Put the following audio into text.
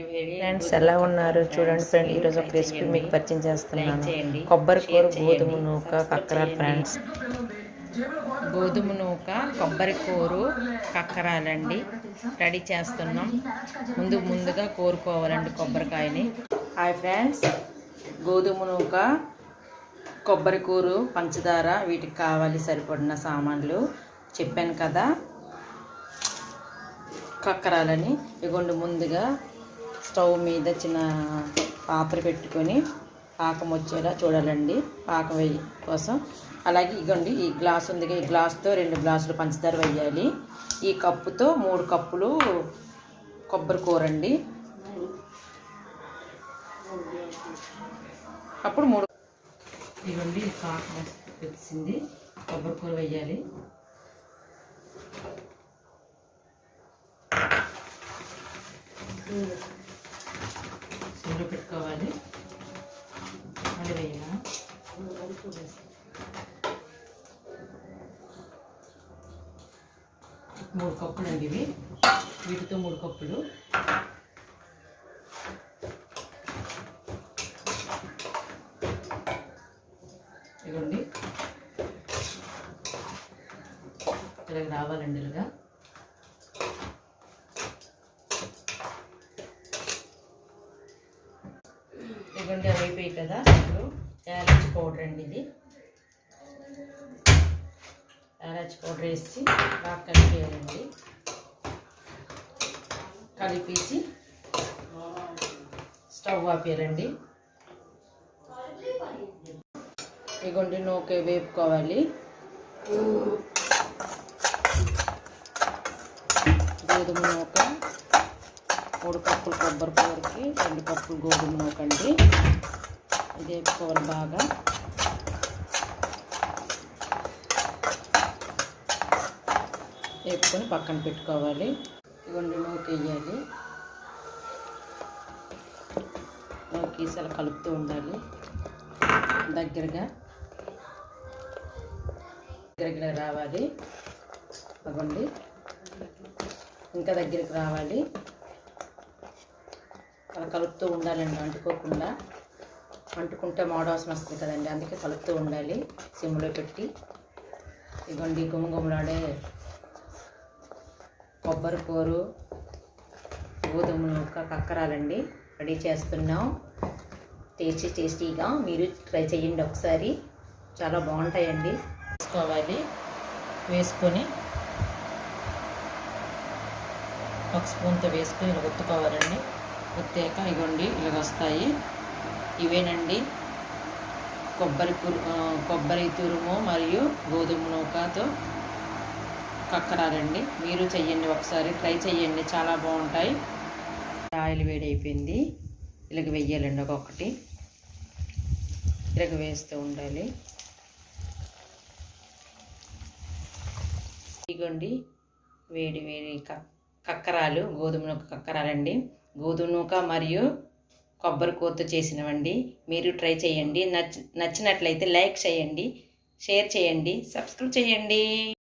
Friends ఎలా ఉన్నారు? చూడండి ఫ్రెండ్ ఈరోజు ఒక రెసిపీ మీకు పరిచయం చేస్తున్నాను. కొబ్బరి కూర గోధుమ నూక కక్కరాలు ఫ్రెండ్స్ గోధుమ నూక కొబ్బరి కూరు కక్కరాలండి రెడీ చేస్తున్నాం. ముందు ముందుగా కోరుకోవాలండి కొబ్బరికాయని. హాయ్ ఫ్రెండ్స్ గోధుమ నూక కొబ్బరి కూరు పంచదార వీటికి కావాలి సరిపడిన సామాన్లు. చెప్పాను కదా. కక్కరాలని ఇగోండి ముందుగా స్టవ్ మీద చిన్న పాత్ర పెట్టుకొని పాకం వచ్చేలా చూడాలండి పాకం వేయ కోసం. అలాగే ఇగోండి ఈ గ్లాస్ ఉంది ఈ గ్లాస్తో రెండు గ్లాసులు పంచదార వేయాలి. ఈ కప్పుతో మూడు కప్పులు కొబ్బరి కూర అండి అప్పుడు మూడు ఇగోండి పాకం తెలిసింది కొబ్బరి కూర వేయాలి. సిమ్లో పెట్టుకోవాలి. అది వేయమా మూడు కప్పులు అండి ఇవి. వీటితో మూడు కప్పులు. ఇదిగోండి. ఇలాగ రావాలండి ఇలాగా. ఇదిగోండి అవి అయిపోయి కదా. ఇప్పుడు యాలచి పౌడర్ అండి ఇది. యాలచి పౌడర్ వేసి బాగా కలిపేయాలండి. కలిపేసి స్టవ్ ఆపేయాలండి. ఇగోండి నూకే వేపుకోవాలి. గోధుమ నూక. మూడు కప్పులు కొబ్బరి కూరకి రెండు కప్పులు గోధుమ నూకండి ఇది వేపుకోవాలి బాగా. వేపుకొని పక్కన పెట్టుకోవాలి. ఇవన్నీ నూక వేయాలి. నూకి అలా కలుపుతూ ఉండాలి. దగ్గరగా. దగ్గరగా రావాలి. అవ్వండి. ఇంకా దగ్గరికి రావాలి. అలా కలుపుతూ ఉండాలండి అంటుకోకుండా. అంటుకుంటే మాడవాసన వస్తుంది కదండి అందుకే కలుపుతూ ఉండాలి. సిమ్లో పెట్టి. ఇవ్వండి గుమగుమలాడే కొబ్బరి కూరు గోధుమలు నూక కక్కరాలండి. రెడీ చేస్తున్నాం. టేస్టీ టేస్టీగా మీరు ట్రై చేయండి ఒకసారి. చాలా బాగుంటాయండి. వేసుకోవాలి. వేసుకొని ఒక స్పూన్తో వేసుకొని ఇలా ఒత్తుకోవాలండి. ప్రత్యేక ఇగోండి ఇలాగ వస్తాయి. ఇవేనండి. కొబ్బరి పురు కొబ్బరి తురుము మరియు గోధుమ నూకతో కక్కరాలండి. మీరు చెయ్యండి ఒకసారి ట్రై చేయండి చాలా బాగుంటాయి. ఆయిల్ వేడి అయిపోయింది ఇలాగ వెయ్యాలండి ఒక్కొక్కటి. ఇలాగ వేస్తూ ఉండాలి. ఇగోండి వేడి వేడి కక్కరాలు గోధుమ నూక కక్కరాలండి. గోధుమ నూక మరియు కొబ్బరి కూరతో చేసినవండి. మీరు ట్రై చేయండి. నచ్చ నచ్చినట్లయితే లైక్ చేయండి షేర్ చేయండి సబ్స్క్రైబ్ చేయండి.